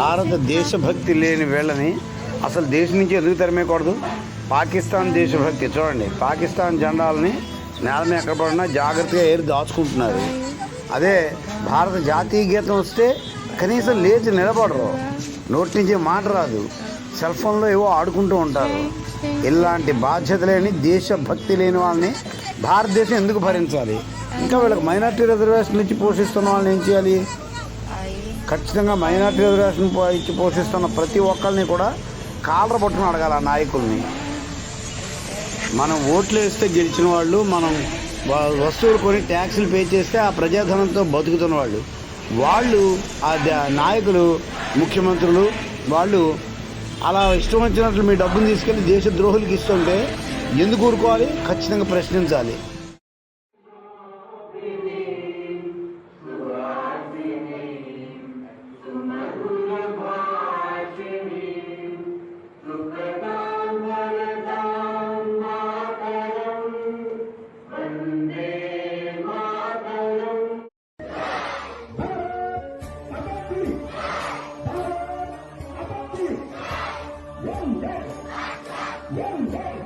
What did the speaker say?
భారత దేశభక్తి లేని వీళ్ళని అసలు దేశం నుంచి ఎందుకు తరిమేయకూడదు? పాకిస్తాన్ దేశభక్తి చూడండి. పాకిస్తాన్ జెండాలని నేల మీద ఎక్కడ పడినా జాగ్రత్తగా ఏరి దాచుకుంటున్నారు. అదే భారత జాతీయ గీతం వస్తే కనీసం లేచి నిలబడరు. నోటి నుంచి మాట రాదు. సెల్ ఫోన్లో ఏవో ఆడుకుంటూ ఉంటారు. ఇలాంటి బాధ్యత లేని దేశభక్తి లేని వాళ్ళని భారతదేశం ఎందుకు భరించాలి? ఇంకా వీళ్ళకి మైనార్టీ రిజర్వేషన్ ఇచ్చి పోషిస్తున్న వాళ్ళని ఏం చేయాలి? ఖచ్చితంగా మైనార్టీ రిజర్వేషన్ ఇచ్చి పోషిస్తున్న ప్రతి ఒక్కరిని కూడా కాలర పట్టుకుని అడగాలి ఆ నాయకుల్ని. మనం ఓట్లు వేస్తే గెలిచిన వాళ్ళు మనం వస్తువులు కొని ట్యాక్సులు పే చేస్తే ఆ ప్రజాధనంతో బతుకుతున్న వాళ్ళు. వాళ్ళు ఆ ద- నాయకులు ముఖ్యమంత్రులు వాళ్ళు అలా ఇష్టం వచ్చినట్లు మీ డబ్బును తీసుకెళ్ళి దేశ ద్రోహులకి ఇస్తుంటే ఎందుకు ఊరుకోవాలి? ఖచ్చితంగా ప్రశ్నించాలి. One, five.